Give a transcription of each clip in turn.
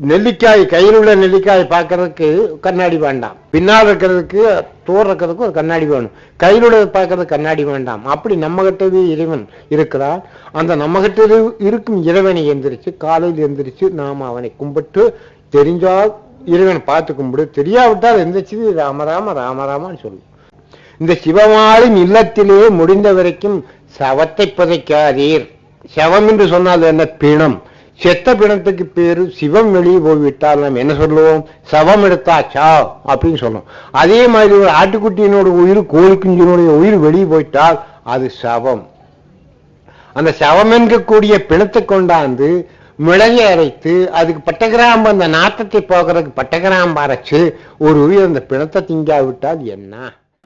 நெல்லிக்காய் கையில் உள்ள நெல்லிக்காய் பார்க்கறதுக்கு கண்ணாடி வேண்டாம். பின்னால் இருக்கிறதுக்கு தோர் இருக்கிறதுக்கு ஒரு கண்ணாடி வேணும். கையில் உள்ளதை பார்க்கறதுக்கு கண்ணாடி வேண்டாம். அப்படி நம்மகிட்டவே இறைவன் இருக்கிறார். அந்த நம்மகிட்ட இருக்கும் இறைவனை எந்திரிச்சு காலையில் எந்திரிச்சு நாம் அவனை கும்பிட்டு தெரிஞ்சால் இறைவன் பார்த்து கும்பிடு. தெரியாவிட்டால் எந்திரிச்சு ராமராம ராமராமான்னு சொல்லும் இந்த சிவமாளின் இல்லத்திலேயே முடிந்த வரைக்கும் சவத்தை புதைக்காதீர். சவம் என்று சொன்னால் என்ன? பிணம். செத்த பிணத்துக்கு பேரு சிவம் வெளியே போய்விட்டால் நாம் என்ன சொல்லுவோம்? சவம் எடுத்தாச்சா? அப்படின்னு சொல்லுவோம் அதே மாதிரி ஒரு ஆட்டுக்குட்டியினோட உயிர் கோழிக்குஞ்சினுடைய உயிர் வெளியே போயிட்டால் அது சவம். அந்த சவம் என்கக்கூடிய பிணத்தை கொண்டாந்து மிளகை அரைத்து அதுக்கு பட்டகிராம்பு அந்த நாத்தத்தை போகிறதுக்கு பட்டகிராம்பு அரைச்சு ஒரு உயிர் அந்த பிணத்தை திங்காவிட்டால் என்ன?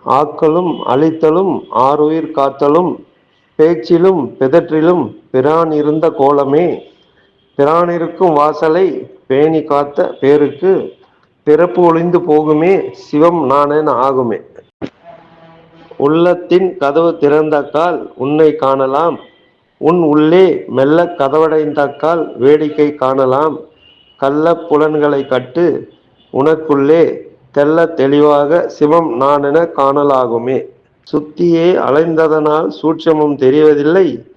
ஆக்களும் அழித்தலும் ஆறுயிர் காத்தலும் பேச்சிலும் பிதற்றிலும் பிரான் இருந்த கோலமே பிரானிருக்கும் வாசலை பேணி காத்த பேருக்கு பிறப்பு ஒளிந்து போகுமே சிவம் நானென ஆகுமே. உள்ளத்தின் கதவு திறந்தக்கால் உன்னை காணலாம். உன் உள்ளே மெல்ல கதவடைந்தக்கால் வேடிக்கை காணலாம். கள்ள புலன்களை கட்டு உனக்குள்ளே தெல்ல தெளிவாக சிவம் நானென காணலாகுமே. சுத்தியே அலைந்ததனால் சூட்சமும் தெரிவதில்லை.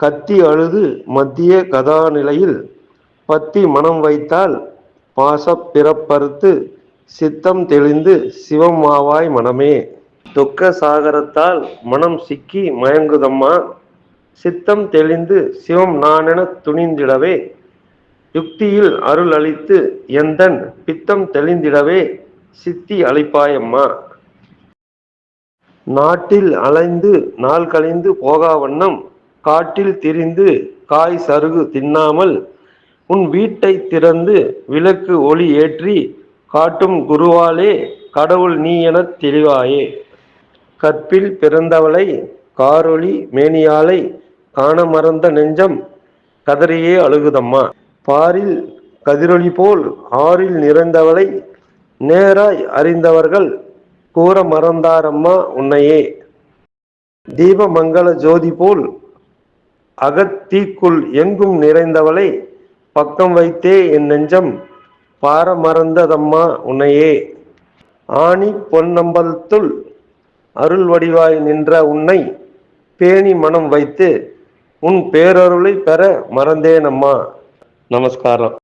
கத்தி அழுது மத்திய கதாநிலையில் பத்தி மனம் வைத்தால் பாச பிறப்பறுத்து சித்தம் தெளிந்து சிவமாவாய் மனமே. துக்க சாகரத்தால் மனம் சிக்கி மயங்குதம்மா. சித்தம் தெளிந்து சிவம் நானென துணிந்திடவே. யுக்தியில் அருள் அளித்து எந்தன் பித்தம் தெளிந்திடவே சித்தி அளிப்பாயம்மா. நாட்டில் அலைந்து நாள் கழிந்து போகா வண்ணம் காட்டில் திரிந்து காய் சருகு தின்னாமல் உன் வீட்டை திறந்து விளக்கு ஒளி ஏற்றி காட்டும் குருவாலே கடவுள் நீ எனத் தெளிவாயே. கற்பில் பிறந்தவளை காரொளி மேனியாலை காண மறந்த நெஞ்சம் கதறியே அழுகுதம்மா. பாரில் கதிரொளி போல் ஆறில் நிறைந்தவளை நேராய் அறிந்தவர்கள் கூற மறந்தாரம்மா உன்னையே. தீபமங்கல ஜோதி போல் அகத்தீக்குள் எங்கும் நிறைந்தவளை பக்கம் வைத்தே என் நெஞ்சம் பார மறந்ததம்மா உன்னையே. ஆணி பொன்னம்பலத்துள் அருள் வடிவாய் நின்ற உன்னை பேணி மனம் வைத்து உன் பேரருளை பெற மறந்தேனம்மா. நமஸ்காரம்.